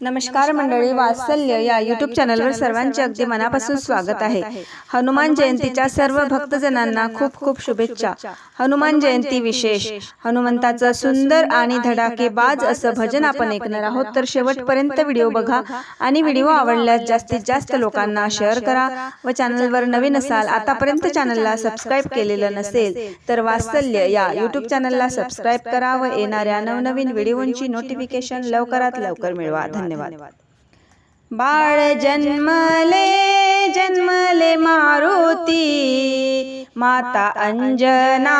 नमस्कार मंडळी वात्सल्य या यूट्यूब चॅनलवर सर्वांचे अगदी मनापासून स्वागत आहे. हनुमान जयंतीच्या सर्व भक्तजनांना खूप खूप शुभेच्छा. हनुमान जयंती विशेष. हनुमंताचं सुंदर आणि धडाकेबाज असं भजन आपण ऐकणार आहोत. तर शेवटपर्यंत व्हिडिओ बघा आणि व्हिडिओ आवडल्यास जास्तीत जास्त लोकांना शेअर करा व चॅनलवर नवीन असाल आतापर्यंत चॅनलला सबस्क्राईब केलेलं नसेल तर वात्सल्य या यूट्यूब चॅनलला सबस्क्राईब करा व येणाऱ्या नवनवीन व्हिडिओंची नोटिफिकेशन लवकरात लवकर मिळवा धन्यवाद. बाळ जन्मले जन्मले मारुती. माता अंजना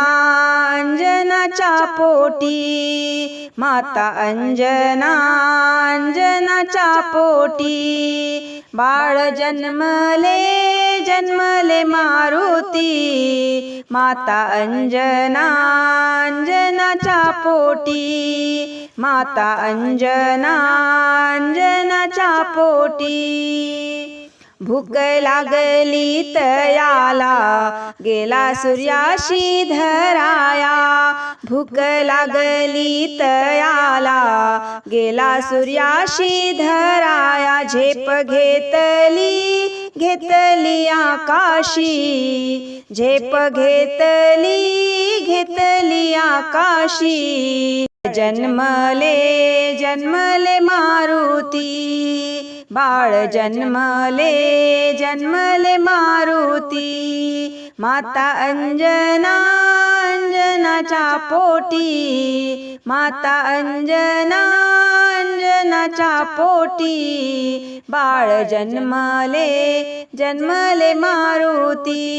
अंजनाच्या पोटी. माता अंजना अंजनाच्या पोटी. बाळ जन्मले जन्मले मारुती. माता अंजना अंजनाच्या पोटी. माता अंजना अंजनाच्या पोटी. भूक लागली तयाला गेला सूर्याशी धराया. भूक लागली तयाला गेला सूर्याशी धराया. झेप घेतली घेतली आकाशी. झेप घेतली घेतली आकाशी. जन्मले जन्मले मारुती. बाळ जन्मले जन्मले मारुती. माता अंजना अंजनाच्या पोटी. माता अंजना अंजनाच्या पोटी. बाळ जन्मले जन्मले मारुती.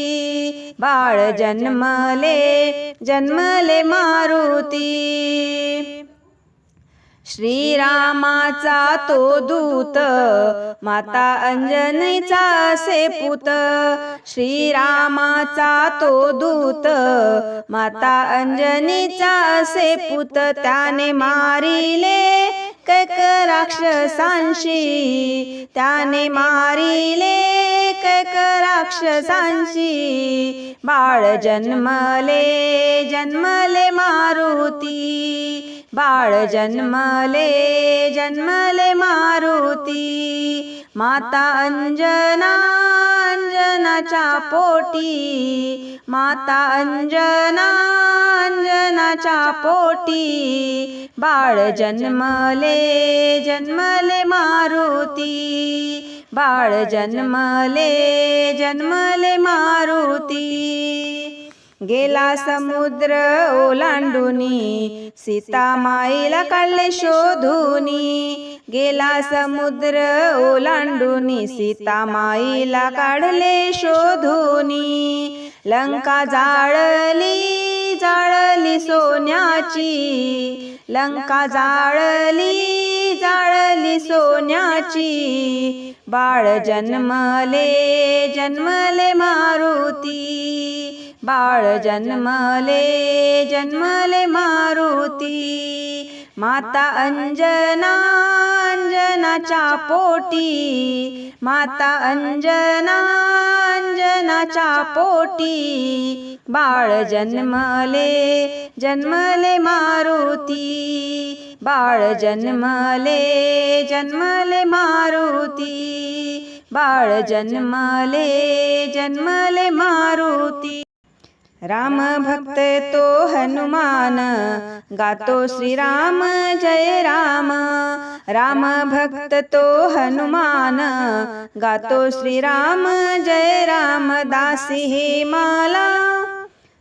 बाळ जन्मले जन्मले मारुती. श्रीरामाचा तो दूत माता अंजनीचा असे पुत. श्रीरामाचा तो दूत माता अंजनीचा असे पुत. त्याने मारिले कैक राक्षसांशी त्याने मारिले कैक राक्षसांशी बाळ जन्मले जन्मले मारुती. बाळ जन्मले जन्मले मारुती. माता अंजना अंजनाच्या पोटी. माता अंजना अंजनाच्या पोटी. बाळ जन्मले जन्मले मारुती. बाळ जन्मले जन्मले मारुती. गेला समुद्र ओलांडुनी सीता माईला काढले शोधुनी. गेला समुद्र ओलांडुनी सीता माईला काढले शोधुनी. लंका जाळली जाळली सोन्याची. लंका जाळली जाळली सोन्याची. बाळ जन्मले जन्मले मारुती. बाळ जन्मले जन्मले मारुती. माता अंजना अंजनाच्या पोटी. माता अंजना अंजनाच्या पोटी. बाळ जन्मले जन्मले मारुती. बाळ जन्मले जन्मले मारुती. बाळ जन्मले जन्मले मारुती. राम भक्त तो हनुमान गातो श्रीराम जय राम। राम भक्त तो हनुमान गातो श्रीराम जय राम। दासी हे माला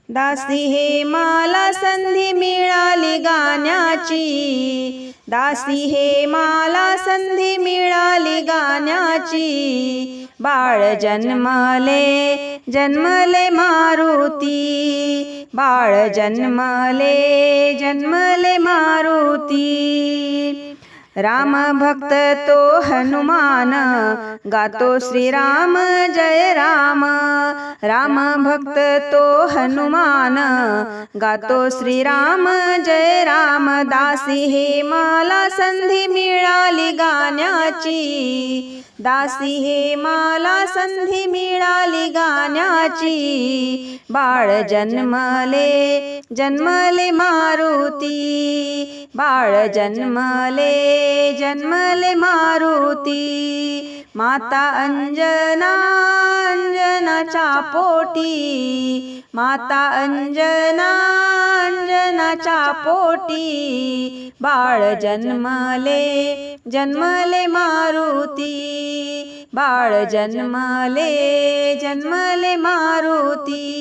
दासी हे माला संधी मिळाली गाण्याची। दासी हे माला संधी मिळाली गाण्याची। बाळ जन्मले जन्मले मारुती बाळ जन्मले जन्मले मारुती. राम भक्त तो हनुमान गातो श्रीराम जय राम। राम। भक्त तो हनुमान गातो श्रीराम जय राम। दासी हे मला संधी मिळाली गाण्या दासी हे माला संधी मिळाली गाण्याची। बाळ जन्मले जन्मले मारुती। बाळ जन्मले जन्मले मारुती. माता अंजना अंजनाच्या पोटी. माता अंजना अंजनाच्या पोटी. बाळ जन्मले जन्मले मारुती. बाळ जन्मले जन्मले मारुती.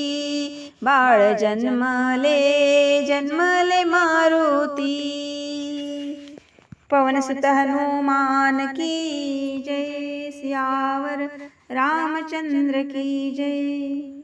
बाळ जन्मले जन्मले मारुती. पवनसुत हनुमान की जय सियावर रामचंद्र की जय।